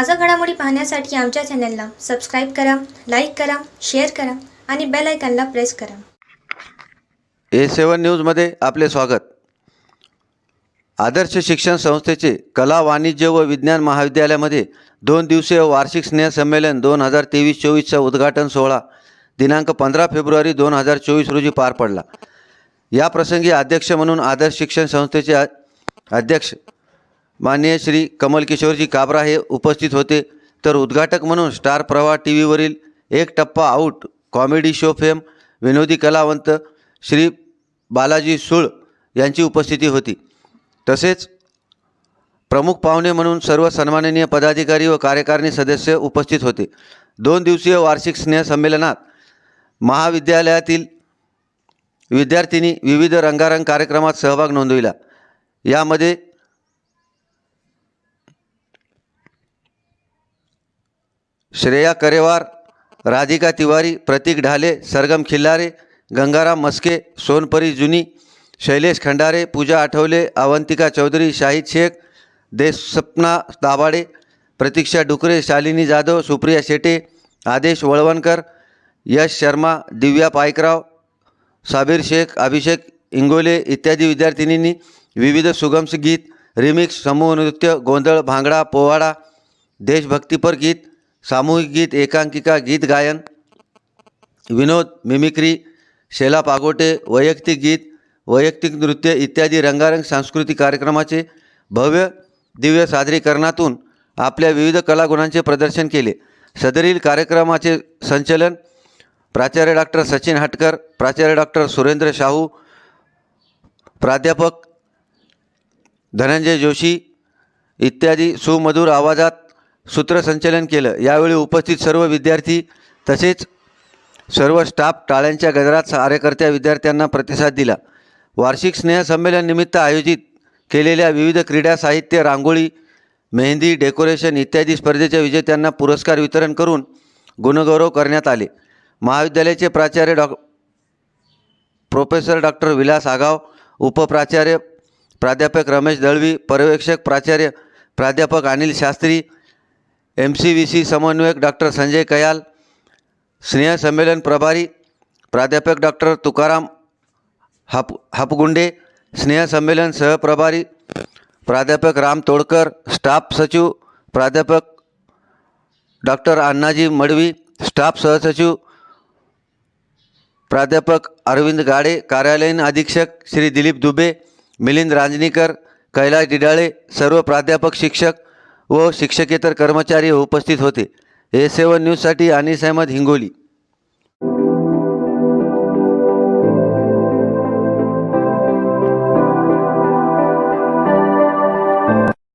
ताज्या घडामोडी पाहण्यासाठी आमच्या चॅनलला सबस्क्राईब करा लाईक करा शेअर करा आणि बेल आयकॉनला प्रेस करा. ए सेवन न्यूजमध्ये आपले स्वागत. आदर्श शिक्षण संस्थेचे कला वाणिज्य व विज्ञान महाविद्यालयामध्ये दोन दिवसीय वार्षिक स्नेहसंमेलन दोन हजार तेवीस चोवीसचा उद्घाटन सोहळा दिनांक पंधरा फेब्रुवारी दोन हजार चोवीस रोजी पार पडला. या प्रसंगी अध्यक्ष म्हणून आदर्श शिक्षण संस्थेचे अध्यक्ष माननीय श्री कमल किशोरजी काबरा हे उपस्थित होते. तर उद्घाटक म्हणून स्टार प्रवाह टी व्हीवरील एक टप्पा आऊट कॉमेडी शो फेम विनोदी कलावंत श्री बालाजी सुळ यांची उपस्थिती होती. तसेच प्रमुख पाहुणे म्हणून सर्व सन्माननीय पदाधिकारी व कार्यकारिणी सदस्य उपस्थित होते. दोन दिवसीय वार्षिक स्नेहसंमेलनात महाविद्यालयातील विद्यार्थिनी विविध रंगारंग कार्यक्रमात सहभाग नोंदविला. यामध्ये श्रेया करेवार राधिका तिवारी प्रतीक ढाले सरगम खिल्लारे गंगाराम मस्के सोनपरी जुनी शैलेश खंडारे पूजा आठवले अवंतिका चौधरी शाहिद शेख देशसपना दाभाडे प्रतीक्षा डुकरे शालिनी जाधव सुप्रिया शेटे आदेश वळवणकर यश शर्मा दिव्या पायकराव साबीर शेख अभिषेक इंगोले इत्यादी विद्यार्थिनींनी विविध सुगम गीत रिमिक्स समूह नृत्य गोंधळ भांगडा पोवाडा देशभक्तीपर गीत सामूहिक गीत एकांकिका गीत गायन विनोद मिमिक्री शेला पागोटे वैयक्तिक गीत वैयक्तिक नृत्य इत्यादी रंगारंग सांस्कृतिक कार्यक्रमाचे भव्य दिव्य सादरीकरणातून आपल्या विविध कलागुणांचे प्रदर्शन केले. सदरील कार्यक्रमाचे संचलन प्राचार्य डॉक्टर सचिन हटकर प्राचार्य डॉक्टर सुरेंद्र शाहू प्राध्यापक धनंजय जोशी इत्यादी सुमधुर आवाजात सूत्रसंचलन केलं. यावेळी उपस्थित सर्व विद्यार्थी तसेच सर्व स्टाफ टाळ्यांच्या गजरात कार्यकर्त्या विद्यार्थ्यांना प्रतिसाद दिला. वार्षिक स्नेहसंमेलननिमित्त आयोजित केलेल्या विविध क्रीडा साहित्य रांगोळी मेहंदी डेकोरेशन इत्यादी स्पर्धेच्या विजेत्यांना पुरस्कार वितरण करून गुणगौरव करण्यात आले. महाविद्यालयाचे प्राचार्य डॉ. प्रोफेसर डॉक्टर विलास आगाव उपप्राचार्य प्राध्यापक रमेश दळवी पर्यवेक्षक प्राचार्य प्राध्यापक Anil Shastri M C V C समन्वयक डॉक्टर संजय कयाल स्नेहसंमेलन प्रभारी प्राध्यापक डॉक्टर तुकाराम हाप हापगुंडे स्नेहसंमेलन सहप्रभारी प्राध्यापक राम तोडकर स्टाफ सचिव प्राध्यापक डॉक्टर अण्णाजी मडवी स्टाफ सहसचिव प्राध्यापक अरविंद गाडे कार्यालयीन अधीक्षक श्री दिलीप दुबे मिलिंद रांजणीकर कैलास डिडाळे सर्व प्राध्यापक शिक्षक व शिक्षकेतर कर्मचारी उपस्थित होते. ए सेवन न्यूजसाठी अनिस अहमद हिंगोली.